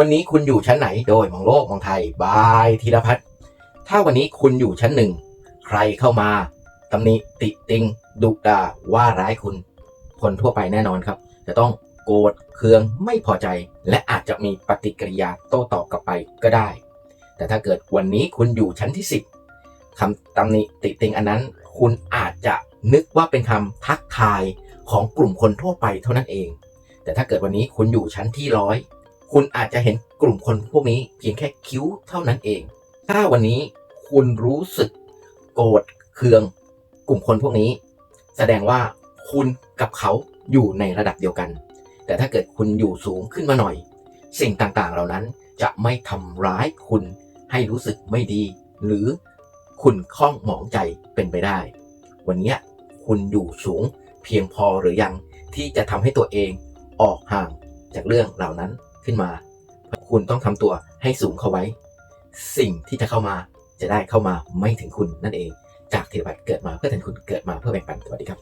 วันนี้คุณอยู่ชั้นไหนโดยมองโลกมองไทยบายธีรพัฒน์ถ้าวันนี้คุณอยู่ชั้นหนึ่งใครเข้ามาตำหนิติติงดุด่าว่าร้ายคุณ คนทั่วไปแน่นอนครับ จะต้องโกรธเคืองไม่พอใจ และอาจจะมีปฏิกิริยาโต้ตอบกลับไปก็ได้ แต่ถ้าเกิดวันนี้คุณอยู่ชั้นที่ 10คำตำหนิติติงอันนั้น คุณอาจจะนึกว่าเป็นคำทักทายของกลุ่มคนทั่วไปเท่านั้นเอง แต่ถ้าเกิดวันนี้คุณอยู่ชั้นที่ร้อย คุณอาจจะเห็นกลุ่มคนพวกนี้เพียงแค่คิ้วเท่านั้นเอง ถ้าวันนี้คุณรู้สึกโกรธเคือง กลุ่มคนพวกนี้ แสดงว่าคุณกับเขาอยู่ในระดับเดียวกัน แต่ถ้าเกิดคุณอยู่สูงขึ้นมาหน่อย สิ่งต่างๆเหล่านั้นจะไม่ทำร้ายคุณให้รู้สึกไม่ดี หรือคุณข้องหมองใจเป็นไปได้ วันนี้คุณอยู่สูงเพียงพอหรือยังที่จะทำให้ตัวเองออกห่าง จากเรื่องเหล่านั้นขึ้นมา คุณต้องทำตัวให้สูงเข้าไว้ สิ่งที่จะเข้ามาจะได้เข้ามาไม่ถึงคุณนั่นเอง จากเทวบัตรเกิดมาเพื่อแทนคุณเกิดมาเพื่อแบ่งปันสวัสดีครับ